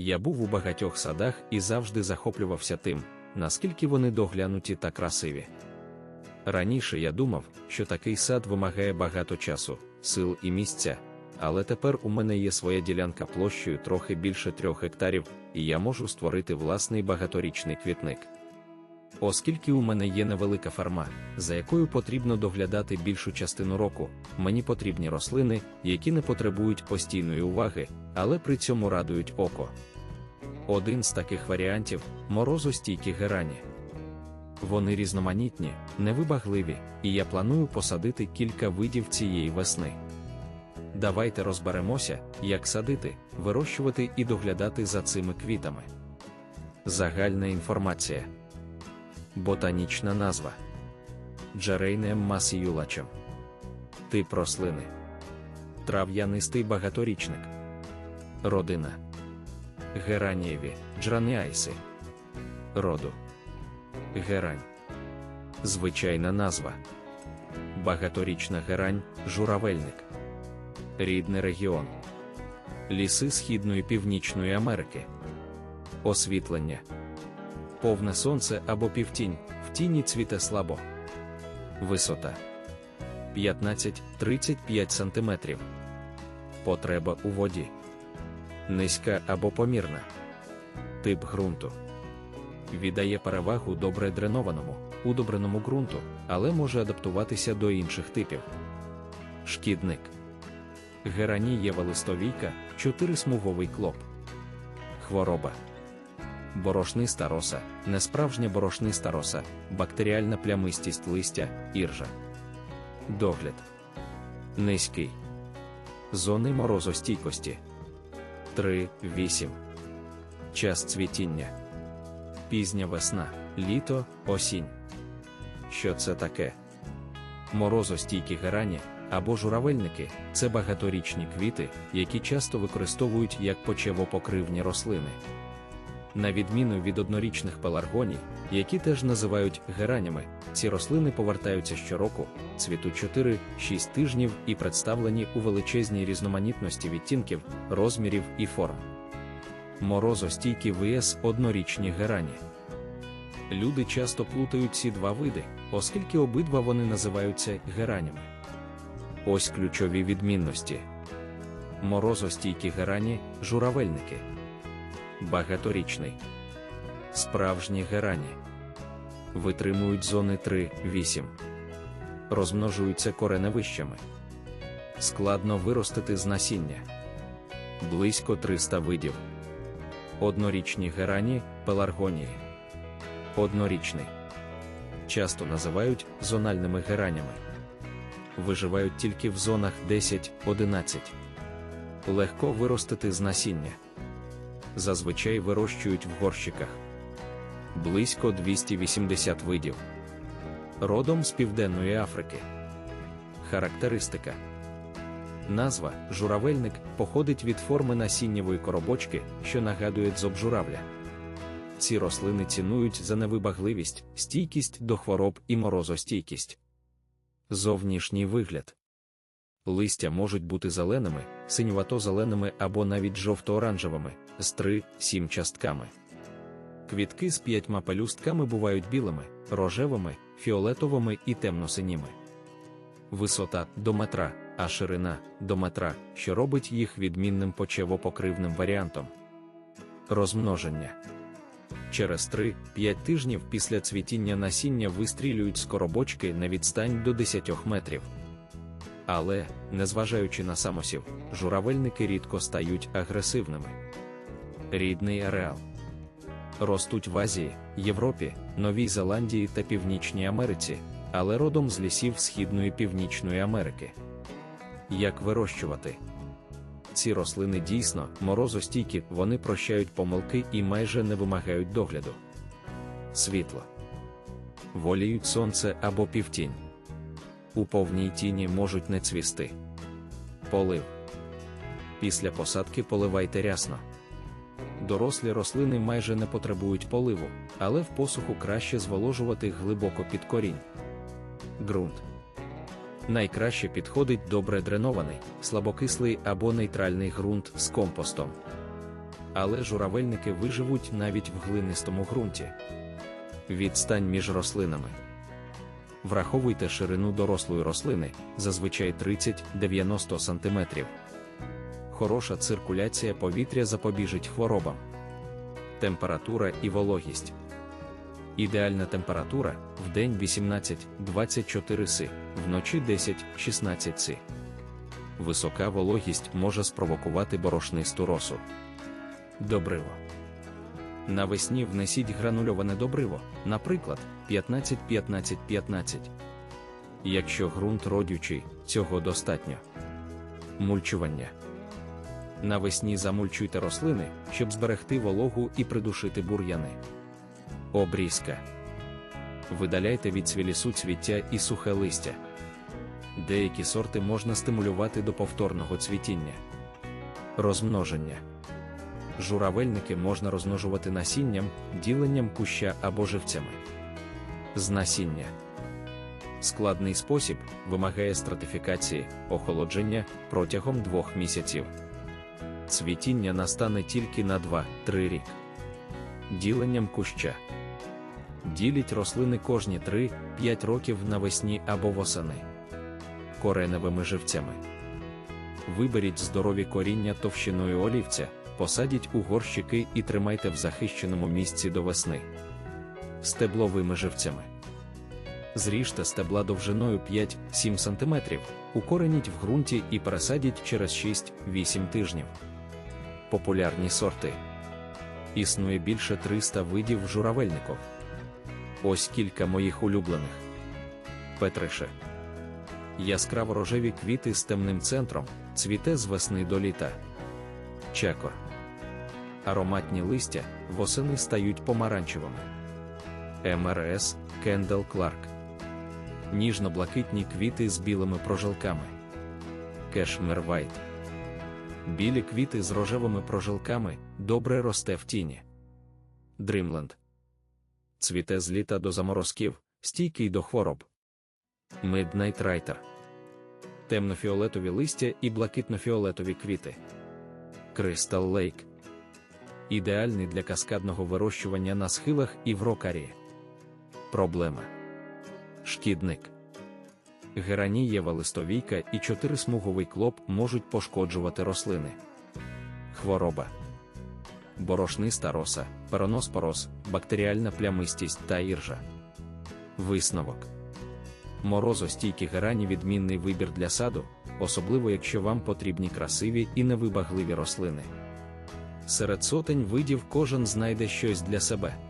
Я був у багатьох садах і завжди захоплювався тим, наскільки вони доглянуті та красиві. Раніше я думав, що такий сад вимагає багато часу, сил і місця, але тепер у мене є своя ділянка площею трохи більше трьох гектарів, і я можу створити власний багаторічний квітник. Оскільки у мене є невелика фарма, за якою потрібно доглядати більшу частину року, мені потрібні рослини, які не потребують постійної уваги, але при цьому радують око. Один з таких варіантів морозостійкі герані. Вони різноманітні, невибагливі, і я планую посадити кілька видів цієї весни. Давайте розберемося, як садити, вирощувати і доглядати за цими квітами. Загальна інформація. Ботанічна назва Джерейнеем масіюлачем. Тип рослини. Трав'янистий багаторічник. Родина. Геранієві, джраніайси. Роду. Герань. Звичайна назва. Багаторічна герань, журавельник. Рідний регіон. Ліси Східної Північної Америки. Освітлення. Повне сонце або півтінь, в тіні цвіте слабо. Висота 15-35 см. Потреба у воді. Низька або помірна. Тип ґрунту. Віддає перевагу добре дренованому, удобреному ґрунту, але може адаптуватися до інших типів. Шкідник. Геранієва листовійка, чотирисмуговий клоп. Хвороба. Борошниста роса, несправжня борошниста роса, бактеріальна плямистість листя, іржа. Догляд. Низький. Зони морозостійкості. 3-8. Час цвітіння. Пізня весна, літо, осінь. Що це таке? Морозостійкі герані або журавельники це багаторічні квіти, які часто використовують як почевопокривні рослини. На відміну від однорічних пеларгоній, які теж називають геранями, ці рослини повертаються щороку, цвітуть 4-6 тижнів і представлені у величезній різноманітності відтінків, розмірів і форм. Морозостійкі ВС однорічні герані. Люди часто плутають ці два види, оскільки обидва вони називаються геранями. Ось ключові відмінності. Морозостійкі герані журавельники. Багаторічний. Справжні герані. Витримують зони 3-8. Розмножуються кореневищами. Складно виростити з насіння. Близько 300 видів. Однорічні герані пеларгонії. Однорічний. Часто називають зональними геранями. Виживають тільки в зонах 10-11. Легко виростити з насіння. Зазвичай вирощують в горщиках. Близько 280 видів. Родом з Південної Африки. Характеристика. Назва журавельник походить від форми насіннєвої коробочки, що нагадує дзоб журавля. Ці рослини цінують за невибагливість, стійкість до хвороб і морозостійкість. Зовнішній вигляд. Листя можуть бути зеленими, синювато-зеленими або навіть жовто-оранжевими, з 3-7 частками. Квітки з п'ятьма пелюстками бувають білими, рожевими, фіолетовими і темно-синіми. Висота до метра, а ширина до метра, що робить їх відмінним почевопокривним варіантом. Розмноження. Через 3-5 тижнів після цвітіння насіння вистрілюють з коробочки на відстань до 10 метрів. Але, незважаючи на самосів, журавельники рідко стають агресивними. Рідний ареал ростуть в Азії, Європі, Новій Зеландії та Північній Америці, але родом з лісів Східної Північної Америки. Як вирощувати? Ці рослини дійсно морозостійкі, вони прощають помилки і майже не вимагають догляду. Світло воліють сонце або півтінь. У повній тіні можуть не цвісти. Полив. Після посадки поливайте рясно. Дорослі рослини майже не потребують поливу, але в посуху краще зволожувати глибоко під корінь. Ґрунт найкраще підходить добре дренований, слабокислий або нейтральний ґрунт з компостом. але журавельники виживуть навіть в глинистому ґрунті. Відстань між рослинами. Враховуйте ширину дорослої рослини зазвичай 30-90 см. Хороша циркуляція повітря запобіжить хворобам. Температура і вологість. Ідеальна температура в день 18-24 си, вночі 10-16 си. Висока вологість може спровокувати борошнисту росу. Добриво. Навесні внесіть гранульоване добриво, наприклад, 15-15-15. Якщо ґрунт родючий, цього достатньо. Мульчування. Навесні замульчуйте рослини, щоб зберегти вологу і придушити бур'яни. Обрізка. Видаляйте від цвілі суцвіття і сухе листя. Деякі сорти можна стимулювати до повторного цвітіння. Розмноження. Журавельники можна розмножувати насінням, діленням куща або живцями. З насіння. Складний спосіб вимагає стратифікації, охолодження протягом двох місяців. Цвітіння настане тільки на 2-3 рік. Діленням куща. Діліть рослини кожні 3-5 років навесні або восени. Кореневими живцями. Виберіть здорові коріння товщиною олівця, посадіть у горщики і тримайте в захищеному місці до весни. Стебловими живцями. Зріжте стебла довжиною 5-7 см, укореніть в ґрунті і пересадіть через 6-8 тижнів. Популярні сорти. Існує більше 300 видів журавельників. Ось кілька моїх улюблених. Петрише. Яскраво рожеві квіти з темним центром, цвіте з весни до літа. Чекор. Ароматні листя восени стають помаранчевими. МРС Кендел Кларк. Ніжно-блакитні квіти з білими прожилками. Кешмер Вайт. Білі квіти з рожевими прожилками добре росте в тіні. Дрімленд. Цвіте з літа до заморозків, стійкий до хвороб. Midnight Writer. Темнофіолетові листя і блакитно-фіолетові квіти. Crystal Lake. Ідеальний для каскадного вирощування на схилах і в рокарі. Проблема. Шкідник. Геранієва листовійка і чотирисмуговий клоп можуть пошкоджувати рослини. Хвороба. Борошниста роса, пероноспороз, бактеріальна плямистість та іржа. Висновок. Морозостійкі герані відмінний вибір для саду, особливо якщо вам потрібні красиві і невибагливі рослини. Серед сотень видів кожен знайде щось для себе.